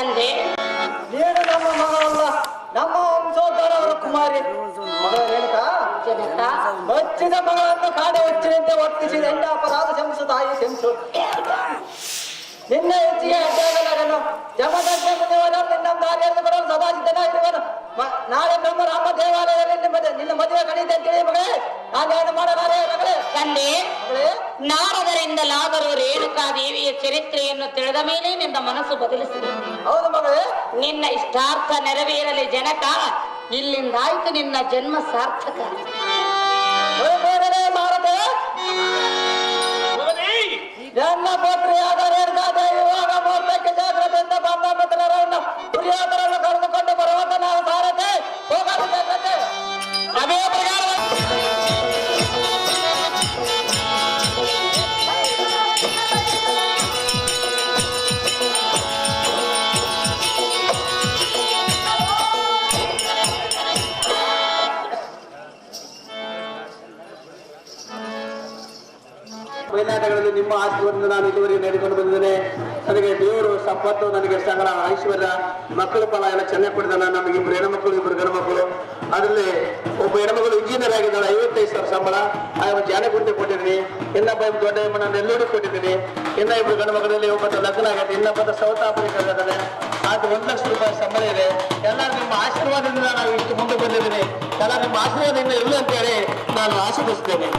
ತಂದೆ. ನೀನು ನಮ್ಮ ಮಗಳಲ್ಲ ನಮ್ಮ ವಂಶೋದ್ಧಾರವರ ಕುಮಾರಿ. ಮಗಳ ರೇಣುಕಾ ಜನಕ ಬಚ್ಚಿದ ಮಗಳನ್ನು ಕಾಡೆ ಹುಚ್ಚಿನಂತೆ ವರ್ತಿಸಿದ ಹೆಣ್ಣ ಅಪರಾಧ ಶಂಸು ತಾಯಿ ಶಂಸು ನಿನ್ನ ಹೆಚ್ಚಿಗೆ ಅಡ್ಡಾಗಲಾಗನು. ಜಮದಗ್ಗ ಮುನಿವರ ನಿನ್ನ ದಾರಿಯಲ್ಲಿ ಬರಲು ಸದಾ ಸಿದ್ಧನಾಗಿರುವನು. ನಾಳೆ ನಮ್ಮ ರಾಮ ದೇವಾಲಯದಲ್ಲಿ ನಿನ್ನ ಮದುವೆ ಕಡಿದೆ ಅಂತೇಳಿ ಮಗಳೇ. ನಾನೇನು ಮಾಡಲಾರೆ ಮಗಳೇ? ತಂದೆ ಮಗಳೇ? ನಾರದರಿಂದಲಾದರೂ ರೇಣುಕಾ ದೇವಿಯ ಚರಿತ್ರೆಯನ್ನು ತಿಳಿದ ಮೇಲೆ ನಿನ್ನ ಮನಸ್ಸು ಬದಲಿಸಿದೆ. ಹೌದು ಮಗಳೇ. ನಿನ್ನ ಇಷ್ಟಾರ್ಥ ನೆರವೇರಲಿ ಜನಕ ಇಲ್ಲಿಂದಾಯ್ತು ನಿನ್ನ ಜನ್ಮ ಸಾರ್ಥಕ. ಬೇರೆ ಭಾರತ ನನ್ನ ಪುತ್ರಿಯಾದ ರೇಣುಕಾದ ಬಯಲಾಟಗಳಲ್ಲಿ ನಿಮ್ಮ ಆಶೀರ್ವಾದದಿಂದ ನಾನು ಇದುವರೆಗೆ ನಡೆದುಕೊಂಡು ಬಂದಿದ್ದೇನೆ. ನನಗೆ ದೇವರು ಸಂಪತ್ತು ನನಗೆ ಸಕಲ ಐಶ್ವರ್ಯ, ಮಕ್ಕಳು ಫಲ ಎಲ್ಲ ಚೆನ್ನಾಗಿ ಕೊಡ್ತಾನೆ ನಮಗೆ ಇಬ್ಬರು ಹೆಣ್ಮಕ್ಳು ಇಬ್ಬರು ಗಂಡು ಮಕ್ಕಳು ಅದರಲ್ಲಿ ಒಬ್ಬ ಹೆಣ್ಮಗಳು ಇಂಜಿನಿಯರ್ ಆಗಿದ್ದಾಳೆ, ಐವತ್ತೈದು ಸಾವಿರ ಸಂಬಳ. ಆ ಜಾನಗುಂಟೆ ಕೊಟ್ಟಿದ್ದೀನಿ. ಇನ್ನೊಬ್ಬ ದೊಡ್ಡ ನಾನು ನೆಲ್ಲೂರು ಕೊಟ್ಟಿದ್ದೀನಿ. ಇನ್ನ ಇಬ್ಬರು ಗಂಡು ಮಕ್ಕಳಲ್ಲಿ ಒಬ್ಬ ಲಗ್ನ ಆಗುತ್ತೆ ಇನ್ನೊಬ್ಬ ಸೌತ್ ಆಫ್ರಿಕಾ ಅದು ಒಂದು ಲಕ್ಷ ರೂಪಾಯಿ ಸಂಬಳ ಇದೆ. ಎಲ್ಲ ನಿಮ್ಮ ಆಶೀರ್ವಾದದಿಂದ ನಾವು ಇಷ್ಟು ಮುಂದೆ ಬಂದಿದ್ದೀನಿ. ಎಲ್ಲ ನಿಮ್ಮ ಆಶೀರ್ವಾದದಿಂದ ಇಲ್ಲ ಅಂತೇಳಿ ನಾನು ಆಶೀರ್ವದಿಸ್ತೇನೆ.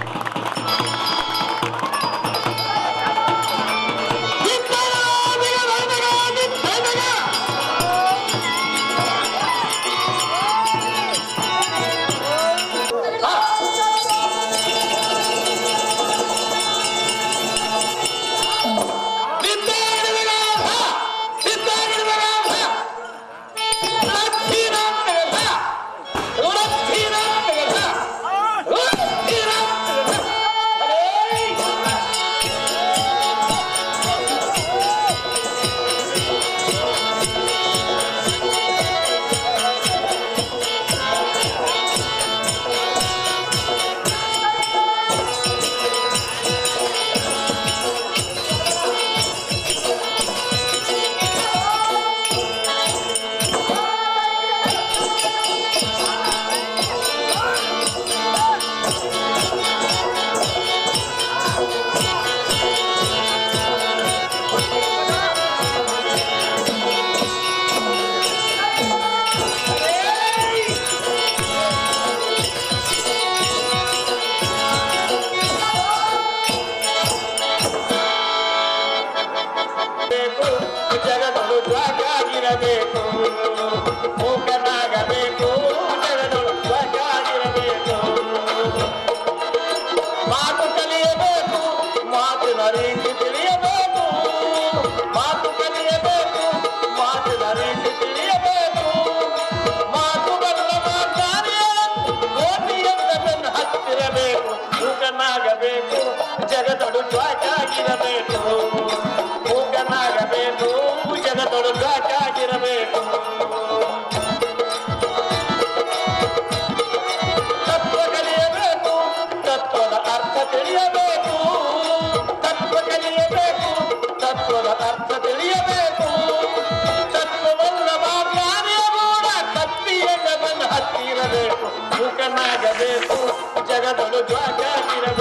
ತತ್ವದ ಅರ್ಥ ತಿಳಿಯಬೇಕು ತತ್ವವಲ್ಲವ ಕಾರ್ಯಗೂಢ ತಪ್ಪಿಯನ್ನ ಬಂದು ಹತ್ತಿರಬೇಕು ಮುಖನಾಗಬೇಕು ಜಗದೊಳು ಧ್ವಜಾಗಿರಬೇಕು